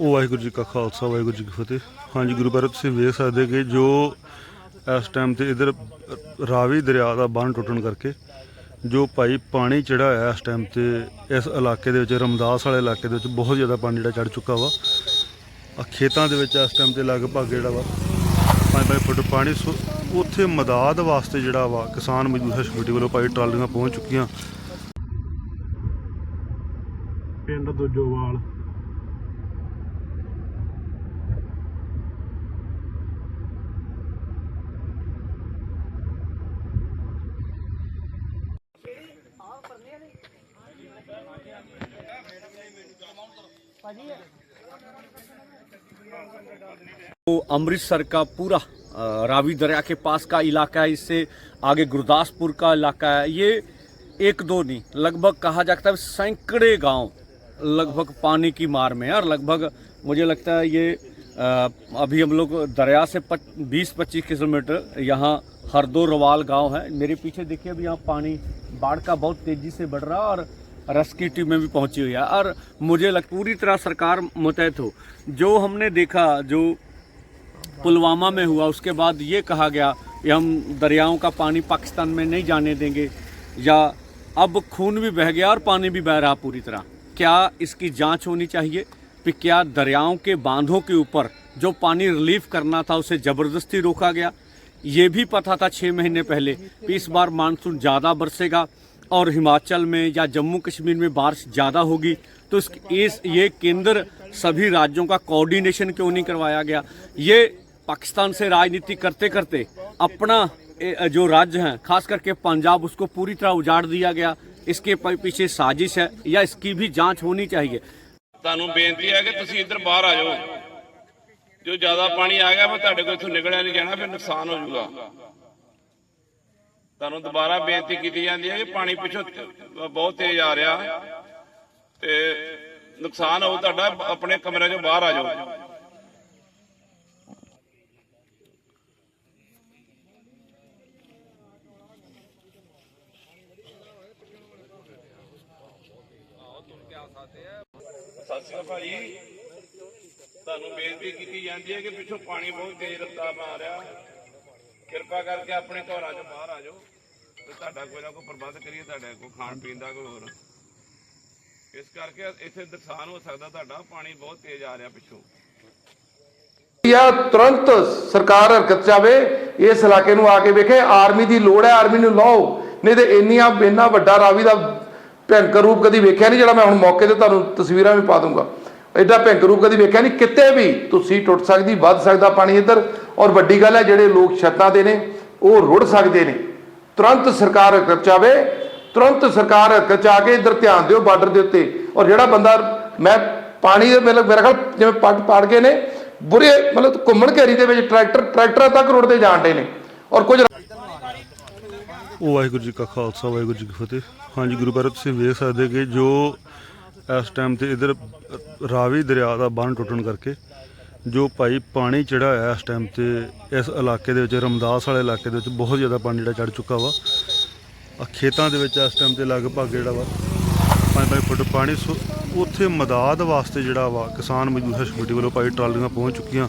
ਵਾਹਿਗੁਰੂ ਜੀ ਕਾ ਖਾਲਸਾ, ਵਾਹਿਗੁਰੂ ਜੀ ਕੀ ਫਤਿਹ। ਹਾਂਜੀ, ਗੁਰੂ ਪਿਆਰੇ ਤੁਸੀਂ ਵੇਖ ਸਕਦੇ ਕਿ ਜੋ ਇਸ ਟਾਈਮ ਤੇ ਇਧਰ ਰਾਵੀ ਦਰਿਆ ਦਾ ਬੰਨ ਟੁੱਟਣ ਕਰਕੇ ਜੋ ਭਾਈ ਪਾਣੀ ਚੜਾ ਹੋਇਆ ਇਸ ਟਾਈਮ ਤੇ ਇਸ ਇਲਾਕੇ ਦੇ ਵਿੱਚ, ਰਮਦਾਸ ਵਾਲੇ ਇਲਾਕੇ ਦੇ ਵਿੱਚ ਬਹੁਤ ਜ਼ਿਆਦਾ ਪਾਣੀ ਜਿਹੜਾ ਚੜ ਚੁੱਕਾ ਵਾ। ਆ ਖੇਤਾਂ ਦੇ ਵਿੱਚ ਇਸ ਟਾਈਮ ਤੇ ਲਗਭਗ ਜਿਹੜਾ ਵਾ 5-5 ਫੁੱਟ ਪਾਣੀ, ਸੋ ਉੱਥੇ ਮਦਦ ਵਾਸਤੇ ਜਿਹੜਾ ਵਾ ਕਿਸਾਨ ਮਜ਼ਦੂਰ ਕਮੇਟੀ ਵੱਲੋਂ ਭਾਈ ਟਰਾਲੀਆਂ ਪਹੁੰਚ ਚੁੱਕੀਆਂ। ਪਿੰਡ ਦੋਜੋਵਾਲ वो अमृतसर का पूरा अ, रावी दरिया के पास का इलाका है इससे आगे गुरदासपुर का इलाका है ये एक दो नहीं लगभग कहा जाता है सैकड़े गांव लगभग पानी की मार में है और लगभग मुझे लगता है ये अभी हम लोग दरिया से 20-25 किलोमीटर यहाँ हरदो रवाल गाँव है। मेरे पीछे देखिए अभी यहाँ पानी, बाढ़ का बहुत तेज़ी से बढ़ रहा है और रेस्क्यू टीम में भी पहुँची हुई है। और मुझे लग, पूरी तरह सरकार मुतहत हो। जो हमने देखा, जो पुलवामा में हुआ, उसके बाद ये कहा गया कि हम दरियाओं का पानी पाकिस्तान में नहीं जाने देंगे या अब खून भी बह गया और पानी भी बह रहा पूरी तरह। क्या इसकी जाँच होनी चाहिए? कि क्या दरियाओं के बांधों के ऊपर जो पानी रिलीफ करना था उसे ज़बरदस्ती रोका गया? ये भी पता था छः महीने पहले कि इस बार मानसून ज़्यादा बरसेगा और हिमाचल में या जम्मू कश्मीर में बारिश ज़्यादा होगी। तो इस इस, ये केंद्र सभी राज्यों का कोऑर्डिनेशन क्यों नहीं करवाया गया? ये पाकिस्तान से राजनीति करते करते अपना जो राज्य है खास करके पंजाब, उसको पूरी तरह उजाड़ दिया गया। इसके प- पीछे साजिश है या इसकी भी जांच होनी चाहिए ਤੁਹਾਨੂੰ ਬੇਨਤੀ ਹੈ ਕਿ ਤੁਸੀਂ ਇੱਧਰ ਬਾਹਰ ਆ ਜਾਓ ਜੋ ਜ਼ਿਆਦਾ ਪਾਣੀ ਆ ਗਿਆ ਫਿਰ ਤੁਹਾਡੇ ਕੋਲ ਇੱਥੋਂ ਨਿਕਲਿਆ ਨਹੀਂ ਜਾਣਾ ਫਿਰ ਨੁਕਸਾਨ ਹੋ ਜਾਊਗਾ ਤੁਹਾਨੂੰ ਦੁਬਾਰਾ ਬੇਨਤੀ ਕੀਤੀ ਜਾਂਦੀ ਹੈ ਕਿ ਪਾਣੀ ਪਿੱਛੋਂ ਤ- ਬਹੁਤ ਤੇਜ਼ ਆ ਰਿਹਾ ਤੇ ਨੁਕਸਾਨ ਹੋਊ ਤੁਹਾਡਾ ਆਪਣੇ ਕਮਰੇ ਚੋਂ ਬਾਹਰ ਆ ਜਾਓ ਸਤਿ ਸ਼੍ਰੀ ਅਕਾਲ ਭਾਜੀ। ਤੁਹਾਨੂੰ ਬੇਨਤੀ ਕੀਤੀ ਜਾਂਦੀ ਹੈ ਕਿ ਪਿੱਛੋਂ ਪਾਣੀ ਬਹੁਤ ਤੇਜ਼ ਰਫ਼ਤਾਰ ਨਾਲ ਆ ਰਿਹਾ। ਕਿਰਪਾ ਕਰਕੇ ਆਪਣੇ ਘਰਾਂ ਚੋਂ ਬਾਹਰ ਆ ਜਾਓ ਤੇ ਤੁਹਾਡਾ ਕੋਈ ਨਾ ਕੋਈ ਪ੍ਰਬੰਧ ਕਰੀਏ, ਤੁਹਾਡੇ ਕੋਈ ਖਾਣ ਪੀਣ ਦਾ ਕੋਈ ਹੋਰ। ਇਸ ਕਰਕੇ ਇੱਥੇ ਨੁਕਸਾਨ ਹੋ ਸਕਦਾ, ਤੁਹਾਡਾ ਪਾਣੀ ਬਹੁਤ ਤੇਜ਼ ਆ ਰਿਹਾ ਪਿੱਛੋਂ। ਜਾਂ ਤੁਰੰਤ ਸਰਕਾਰ ਹਰਕਤ ਚਾਵੇ ਇਸ ਇਲਾਕੇ ਨੂੰ ਆ ਕੇ ਵੇਖੇ, ਆਰਮੀ ਦੀ ਲੋੜ ਹੈ, ਆਰਮੀ ਨੂੰ ਲਾਓ। ਨਹੀਂ ਤੇ ਇੰਨੀਆਂ, ਇੰਨਾ ਵੱਡਾ ਰਾਵੀ ਦਾ ਭਿਆਨਕ ਰੂਪ ਕਦੀ ਵੇਖਿਆ ਨਹੀਂ ਜਿਹੜਾ ਮੈਂ ਹੁਣ ਮੌਕੇ ਤੇ ਤੁਹਾਨੂੰ ਤਸਵੀਰਾਂ ਵੀ ਪਾ ਦੂੰਗਾ ਐਡਾ ਭਿਆਨਕ ਰੂਪ ਕਦੀ ਵੇਖਿਆ ਨਹੀਂ, ਕਿਤੇ ਵੀ ਤੁਸੀਂ ਟੁੱਟ ਸਕਦੀ, ਵੱਧ ਸਕਦਾ ਪਾਣੀ ਇੱਧਰ। ਔਰ ਵੱਡੀ ਗੱਲ ਹੈ, ਜਿਹੜੇ ਲੋਕ ਛੱਤਾਂ ਦੇ ਨੇ, ਉਹ ਰੁੜ ਸਕਦੇ ਨੇ। ਤੁਰੰਤ ਸਰਕਾਰ ਹਰਕਤ ਤੁਰੰਤ ਸਰਕਾਰ ਹਰਕਤ ਕੇ ਇੱਧਰ ਧਿਆਨ ਦਿਓ ਬਾਰਡਰ ਦੇ ਉੱਤੇ। ਔਰ ਜਿਹੜਾ ਬੰਦਾ, ਮੈਂ ਪਾਣੀ ਦੇ ਮੇਰੇ ਮੇਰਾ ਖਿਆਲ ਜਿਵੇਂ ਪੱਟ ਪਾੜ ਗਏ ਨੇ, ਬੁਰੇ ਮਤਲਬ ਘੁੰਮਣ ਘੇਰੀ ਦੇ ਵਿੱਚ ਟਰੈਕਟਰ, ਟਰੈਕਟਰਾਂ ਤੱਕ ਰੁੜਦੇ ਜਾਣ ਡੇ ਨੇ। ਔਰ ਕੁਝ ਵਾਹਿਗੁਰੂ ਜੀ ਕਾ ਖਾਲਸਾ, ਵਾਹਿਗੁਰੂ ਜੀ ਕੀ ਫਤਿਹ। ਹਾਂਜੀ, ਗੁਰੂ ਪਿਆਰੇ ਤੁਸੀਂ ਵੇਖ ਸਕਦੇ ਕਿ ਜੋ ਇਸ ਟਾਈਮ ਤੇ ਇਧਰ ਰਾਵੀ ਦਰਿਆ ਦਾ ਬੰਨ ਟੁੱਟਣ ਕਰਕੇ ਜੋ ਭਾਈ ਪਾਣੀ ਚੜਾ ਹੋਇਆ ਇਸ ਟਾਈਮ ਤੇ ਇਸ ਇਲਾਕੇ ਦੇ ਵਿੱਚ, ਰਮਦਾਸ ਵਾਲੇ ਇਲਾਕੇ ਦੇ ਵਿੱਚ ਬਹੁਤ ਜ਼ਿਆਦਾ ਪਾਣੀ ਜਿਹੜਾ ਚੜ ਚੁੱਕਾ ਵਾ। ਆ ਖੇਤਾਂ ਦੇ ਵਿੱਚ ਇਸ ਟਾਈਮ ਤੇ ਲਗਭਗ ਜਿਹੜਾ ਵਾ 5-5 ਫੁੱਟ ਪਾਣੀ ਸੋ ਉੱਥੇ ਮਦਦ ਵਾਸਤੇ ਜਿਹੜਾ ਵਾ ਕਿਸਾਨ ਮਜ਼ਦੂਰ ਕਮੇਟੀ ਵੱਲੋਂ ਭਾਈ ਟਰਾਲੀਆਂ ਪਹੁੰਚ ਚੁੱਕੀਆਂ।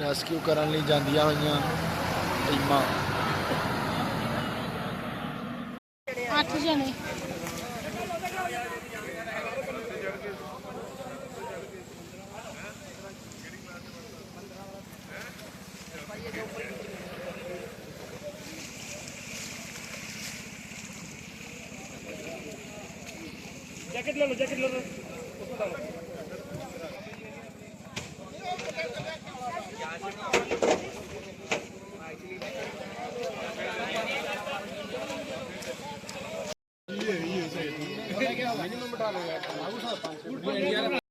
ਰੈਸਕਿਊ ਕਰਨ ਲਈ ਜਾਂਦੀਆਂ ਹੋਈਆਂ ਟੀਮਾਂ। 8 ਜਣੇ। ਜੈਕਟ ਲੈ ਲਓ ਜੈਕਟ ਲੈ ਲਓ। ਉਸ ਤੋਂ ये ये सही है मैंने नंबर डालेगा बाबू साहब